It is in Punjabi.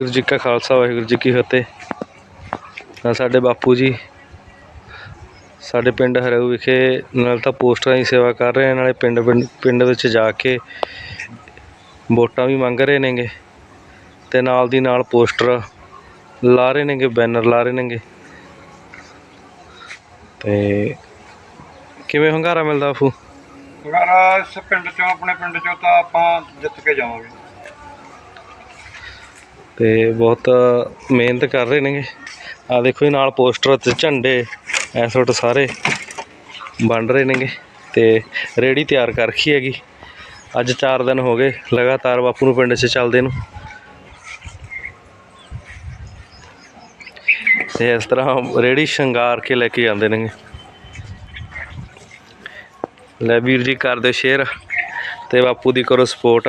ਵਾਹਿਗੁਰੂ ਜੀ ਕਾ ਖਾਲਸਾ, ਵਾਹਿਗੁਰੂ ਜੀ ਕੀ ਫਤਿਹ। ਸਾਡੇ ਬਾਪੂ ਜੀ, ਸਾਡੇ ਪਿੰਡ ਹਰੇਊ ਵਿਖੇ ਨਾਲ ਤਾਂ ਪੋਸਟਰਾਂ ਦੀ ਸੇਵਾ ਕਰ ਰਹੇ ਨਾਲੇ ਪਿੰਡ ਪਿੰਡ ਪਿੰਡ ਵਿੱਚ ਜਾ ਕੇ ਵੋਟਾਂ ਵੀ ਮੰਗ ਰਹੇ ਨੇਗੇ ਤੇ ਨਾਲ ਦੀ ਨਾਲ ਪੋਸਟਰ ਲਾ ਰਹੇ ਨੇਗੇ, ਬੈਨਰ ਲਾ ਰਹੇ ਨੇਗੇ। ਤੇ ਕਿਵੇਂ ਹੁੰਗਾਰਾ ਮਿਲਦਾ ਬਾਪੂ? ਅਗਰ ਇਸ ਪਿੰਡ ਚੋਂ, ਆਪਣੇ ਪਿੰਡ ਚੋਂ ਤਾਂ ਆਪਾਂ ਜਿੱਤ ਕੇ ਜਾਵਾਂਗੇ। ਤੇ ਬਹੁਤ ਮਿਹਨਤ ਕਰ ਰਹੇ ਨੇਗੇ। ਆ ਦੇਖੋ ਜੀ, ਨਾਲ ਪੋਸਟਰ ਤੇ ਝੰਡੇ ਐਸ ਵਟ ਸਾਰੇ ਬਣ ਰਹੇ ਨੇਗੇ ਤੇ ਰੇੜੀ ਤਿਆਰ ਕਰ ਰੱਖੀ ਹੈਗੀ। ਅੱਜ 4 ਦਿਨ ਹੋ ਗਏ, ਲਗਾਤਾਰ ਬਾਪੂ ਨੂੰ ਪਿੰਡ 'ਚ ਚੱਲਦੇ ਨੂੰ। ਤੇ ਇਸ ਤਰ੍ਹਾਂ ਰੇੜੀ ਸ਼ਿੰਗਾਰ ਕੇ ਲੈ ਕੇ ਜਾਂਦੇ ਨੇਗੇ। ਲੈ ਵੀਰ ਜੀ ਕਰ ਦਿਓ ਸ਼ੇਅਰ ਤੇ ਬਾਪੂ ਦੀ ਕਰੋ ਸਪੋਰਟ।